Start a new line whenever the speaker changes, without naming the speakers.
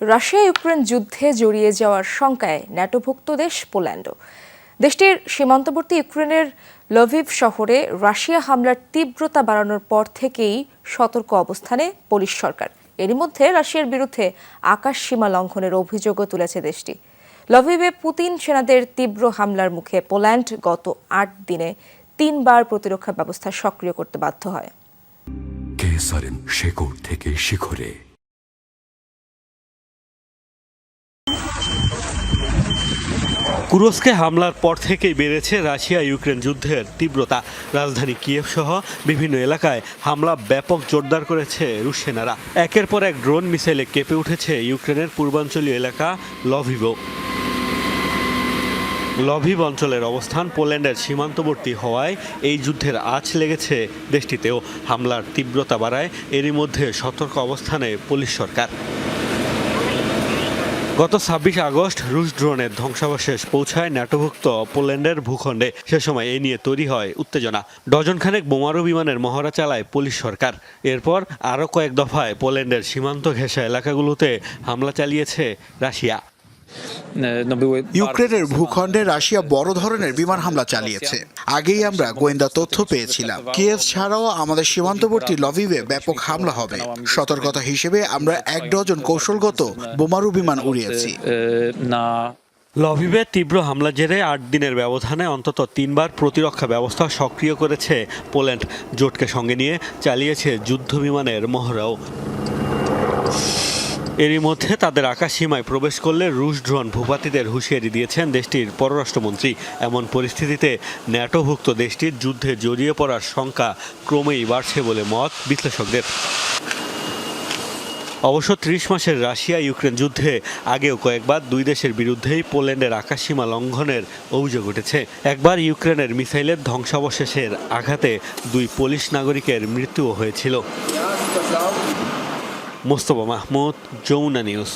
Russia Ukraine যুদ্ধে জড়িয়ে যাওয়ার শঙ্কায় ন্যাটোভুক্ত দেশ পোল্যান্ডও। দেশটির সীমান্তবর্তী ইউক্রেনের লভিভ শহরে রাশিয়া হামলার তীব্রতা বাড়ানোর পর থেকেই সতর্ক অবস্থানে পোলিশ সরকার। এরই মধ্যে রাশিয়ার বিরুদ্ধে আকাশ সীমা লঙ্ঘনের অভিযোগও তুলেছে দেশটি। লভিভে পুতিন সেনাদের তীব্র হামলার মুখে পোল্যান্ড গত আট দিনে তিনবার প্রতিরক্ষা ব্যবস্থা সক্রিয় করতে বাধ্য হয়।
থেকে শিখরে
কুরস্কে হামলার পর থেকেই বেড়েছে রাশিয়া ইউক্রেন যুদ্ধের তীব্রতা। রাজধানী কিয়েভ সহ বিভিন্ন এলাকায় হামলা ব্যাপক জোরদার করেছে রুশ সেনারা। একের পর এক ড্রোন মিসাইলে কেঁপে উঠেছে ইউক্রেনের পূর্বাঞ্চলীয় এলাকা লভিভো। লভিভ অঞ্চলের অবস্থান পোল্যান্ডের সীমান্তবর্তী হওয়ায় এই যুদ্ধের আঁচ লেগেছে দেশটিতেও। হামলার তীব্রতা বাড়ায় এরই মধ্যে সতর্ক অবস্থানে পুলিশ সরকার। গত ছাব্বিশ আগস্ট রুশ ড্রোনের ধ্বংসাবশেষ পৌঁছায় ন্যাটোভুক্ত পোল্যান্ডের ভূখণ্ডে। সে সময় এ নিয়ে তৈরি হয় উত্তেজনা। ডজনখানেক বোমারু বিমানের মহড়া চালায় পুলিশ সরকার। এরপর আরও কয়েক দফায় পোল্যান্ডের সীমান্ত ঘেঁষা এলাকাগুলোতে হামলা চালিয়েছে রাশিয়া।
ইউক্রেনের ভূখণ্ডে রাশিয়া বড় ধরনের বিমান হামলা চালিয়েছে। আগেই আমরা গোয়েন্দা তথ্য পেয়েছিলাম। কিয়েভ ছাড়াও আমাদের সীমান্তবর্তী লভিভে ব্যাপক হামলা হবে। সতর্কতা হিসেবে আমরা এক ডজন কৌশলগত বোমারু বিমান উড়িয়েছি।
লভিভে তীব্র হামলা জেরে আট দিনের ব্যবধানে অন্তত তিনবার প্রতিরক্ষা ব্যবস্থা সক্রিয় করেছে পোল্যান্ড। জোটকে সঙ্গে নিয়ে চালিয়েছে যুদ্ধ বিমানের মহড়াও। এরই মধ্যে তাদের আকাশ সীমায় প্রবেশ করলে রুশ ড্রোন ভূপাতিদের হুঁশিয়ারি দিয়েছেন দেশটির পররাষ্ট্রমন্ত্রী। এমন পরিস্থিতিতে ন্যাটোভুক্ত দেশটির যুদ্ধে জড়িয়ে পড়ার শঙ্কা ক্রমেই বাড়ছে বলে মত বিশ্লেষকদের। অবশ্য ত্রিশ মাসের রাশিয়া ইউক্রেন যুদ্ধে আগেও কয়েকবার দুই দেশের বিরুদ্ধেই পোল্যান্ডের আকাশসীমা লঙ্ঘনের অভিযোগ উঠেছে। একবার ইউক্রেনের মিসাইলের ধ্বংসাবশেষের আঘাতে দুই পোলিশ নাগরিকের মৃত্যুও হয়েছিল। মোস্তফা মাহমুদ যমুনা নিউজ